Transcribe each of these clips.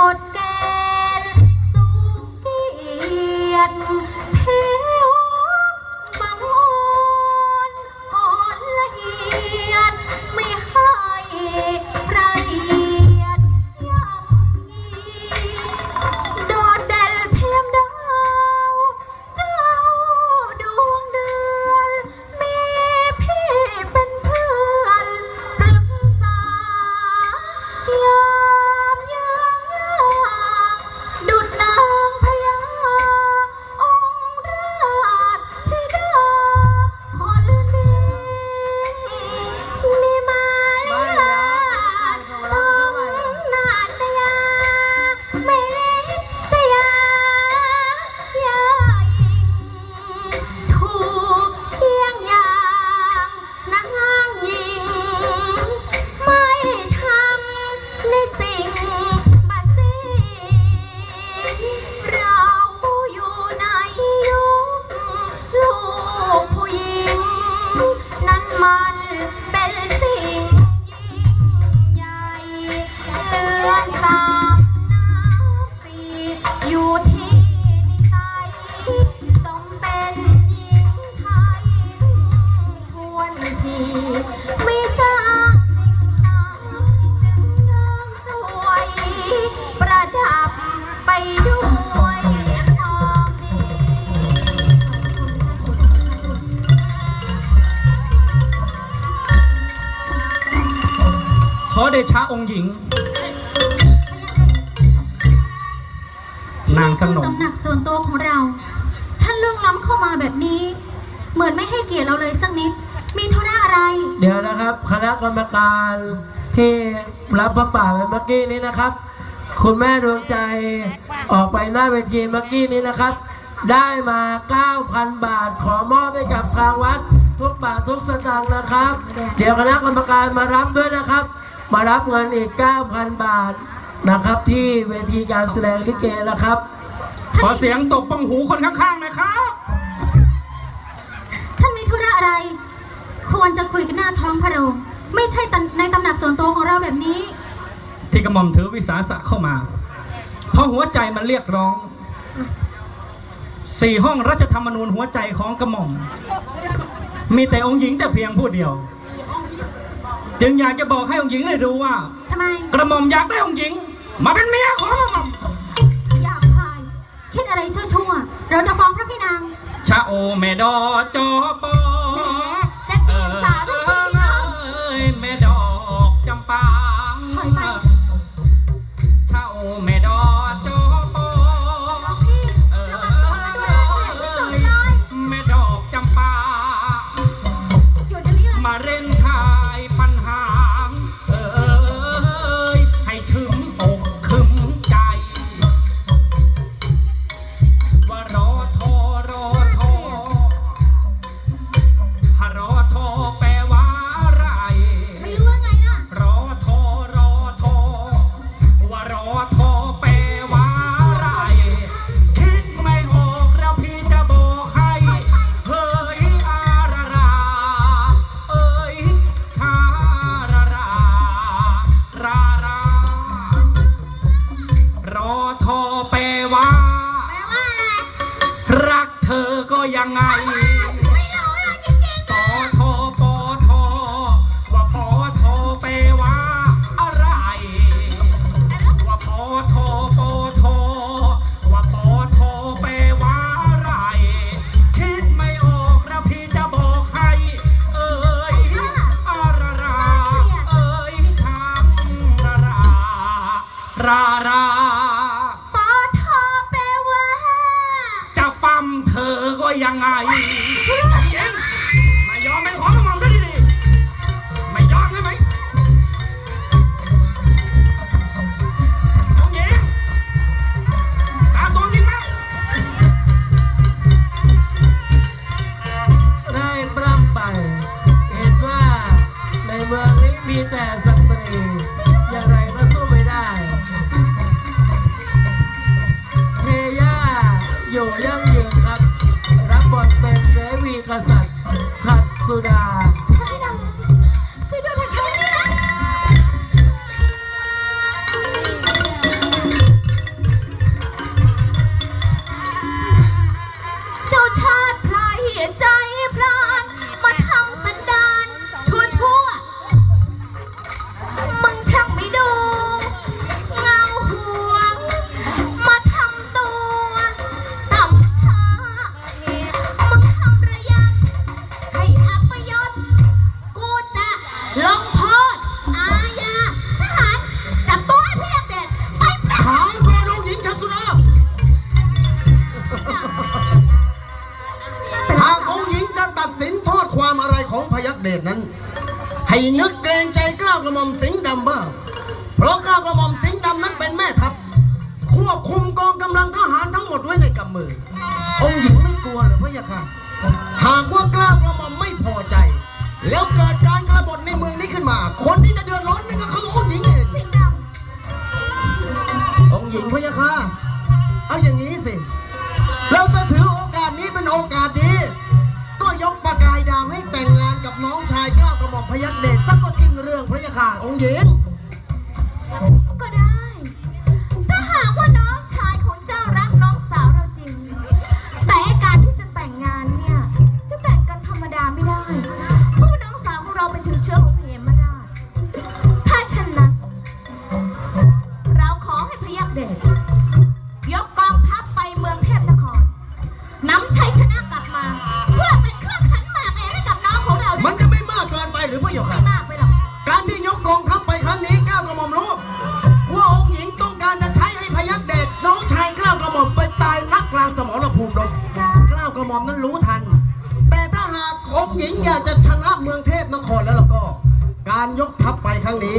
ก ชะองค์หญิง นางสนม ตำหนักส่วนตัวของเรา ท่านเรื่องล้ำเข้ามาแบบนี้ เหมือนไม่ให้เกียรติเราเลยสักนิด มีธุระอะไร เดี๋ยวนะครับ คณะกรรมการที่รับพระป่าไปเมื่อกี้นี้นะครับ คุณแม่ดวงใจออกไปหน้าเวทีเมื่อกี้นี้นะครับ ได้มา 9,000 บาทขอมอบให้กับทางวัด ทุกบาททุกสตางค์นะครับ เดี๋ยวคณะกรรมการมารับด้วยนะครับ มารับเงินอีก 9,000 บาทนะครับ ที่เวทีการแสดงลิเกนะครับ ขอเสียงตบปังหูคนข้างๆหนะครับ ท่านมีธุระอะไร ควรจะคุยกันหน้าท้องพระโรงไม่ใช่ตำในตำหนักส่วนตัวของเราแบบนี้ ที่กระหม่อมถือวิสาสะเข้ามา เพราะหัวใจมันเรียกร้องสี่ห้องรัฐธรรมนูญหัวใจของกระหม่อม มีแต่องค์หญิงแต่เพียงผู้เดียว จึงอยากจะบอกให้องค์หญิงได้รู้ว่า ทำไม กระหม่อมอยากได้องค์หญิง มาเป็นเมียของกระหม่อมหยาบคาย คิดอะไรชั่วๆ เราจะฟ้องพระพี่นาง ชะโอแม่ดอจอปอ ยังไง อก็ยังไงใจเย็นไม่ยอมเป็นของกระหม่อมซะดีๆไม่ยอมได้ไหมน้องหญิงตามตัวจริงไหมได้ปรำไป เห็นว่าในเมืองนี้มีแต่สตรีอย่างไรก็สู้ไม่ได้ เทย่าอยู่ยั่งยืนครับ กษัตริย์ชัดสุดา พระธิดาช่วด้วเะเจ้าชาติพลายเหียนใจพระ เดชนั้น ให้นึกเกรงใจกล้าวกระหม่อมสิงห์ดำบ้างเพราะกล้าวกระหม่อมสิงห์ดำนั้นเป็นแม่ทัพควบคุมกองกำลังทหารทั้งหมดไว้ในกำมือ องค์หญิงไม่กลัวเหรือพระยาค่ะหากว่ากล้าวกระหม่อมไม่พอใจ แล้วเกิดการ องค์หญิงำก็ได้ ถ้าหากว่าน้องชายของเจ้ารักน้องสาวเราจริง แต่ไอ้การที่จะแต่งงานเนี่ย จะแต่งกันธรรมดาไม่ได้ เพราะว่าน้องสาวของเราเป็นถึงเชื้อของเหมราชถ้าเช่นนั้นเราขอให้พยักเดชยกกองทัพไปเมืองเทพนครนำชัยชนะกลับมา เพื่อเป็นเครื่องขันหมากเองให้กับน้องของเรามันจะไม่มากเกินไปหรือพระยาไม่ค่ะ หม่อมนั้นรู้ทัน แต่ถ้าหากองค์หญิงอยากจะชนะเมืองเทพนครแล้วล่ะก็ การยกทัพไปครั้งนี้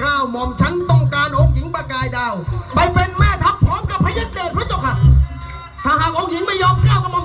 กล้าวหม่อมฉันต้องการองค์หญิงประกายดาว ไปเป็นแม่ทัพพร้อมกับพยัคฆ์เดชพระเจ้าค่ะ ถ้าหากองค์หญิงไม่ยอมกล้าวกระหม่อม